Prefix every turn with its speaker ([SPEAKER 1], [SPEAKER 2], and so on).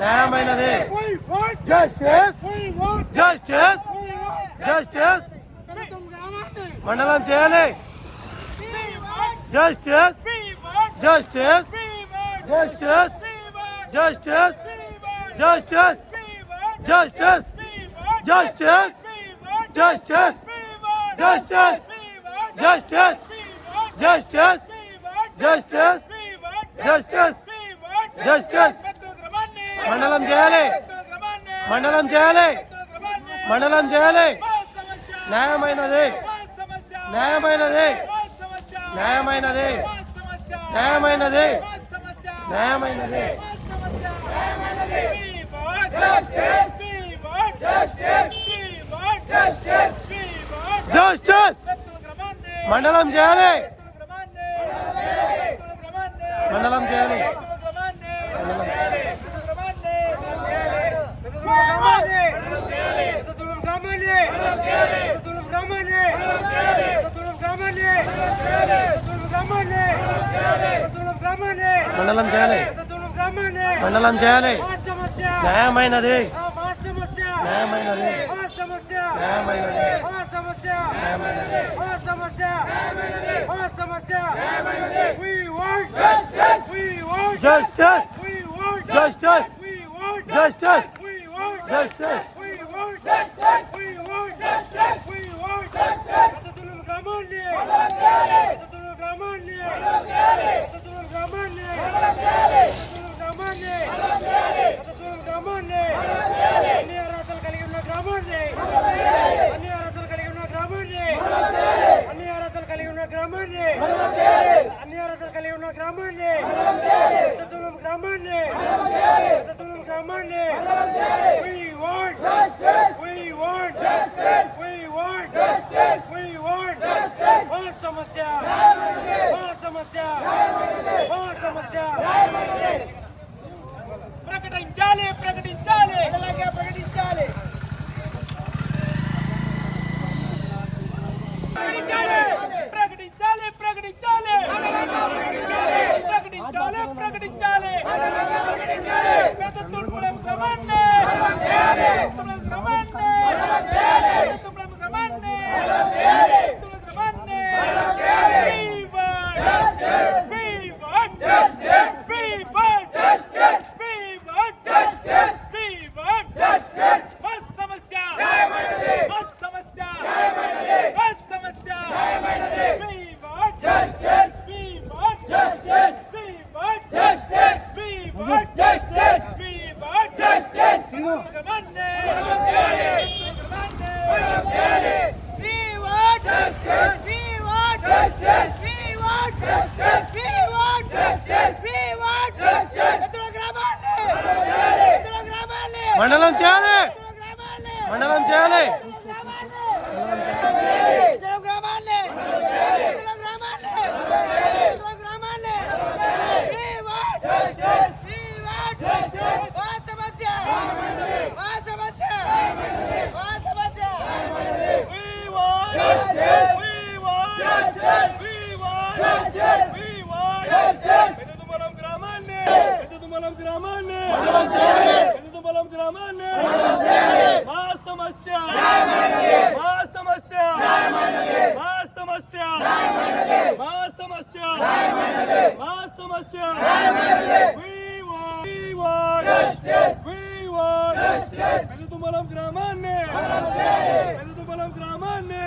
[SPEAKER 1] న్యాయమైనది justice justice justice మండలం చేయాలి justice justice justice justice justice justice justice justice justice justice justice justice justice justice మండలం చేయాలి. మండలం చేయాలి. మండలం చేయాలి. న్యాయమైనది. న్యాయమైనది. న్యాయమైనది. న్యాయమైనది. న్యాయమైనది. జస్టిస్ మండలం చేయాలి. మండలం చేయాలి. మండలం చేయాలి మండలం చేయాలి న్యాయమైనది న్యాయమైనది న్యాయమైనది
[SPEAKER 2] Justice! Justice! Justice! Justice! Justice! కలిగి ఉన్న గ్రామాన్ని అన్ని అర్హతలు కలిగి ఉన్న గ్రామాన్ని తులం గ్రామాన్ని తులం గ్రామాన్ని We want We want We want We want సమస్య
[SPEAKER 1] మండలం చేయాలి. మండలం చేయాలి.
[SPEAKER 2] గ్రామాన్ని! బలం గ్రామాన్ని! మా సమస్య! మా సమస్య! మా సమస్య! మా సమస్య! మా సమస్య! పెరుగుతుమలం గ్రామాన్ని! పెరుగుతుమలం గ్రామాన్ని!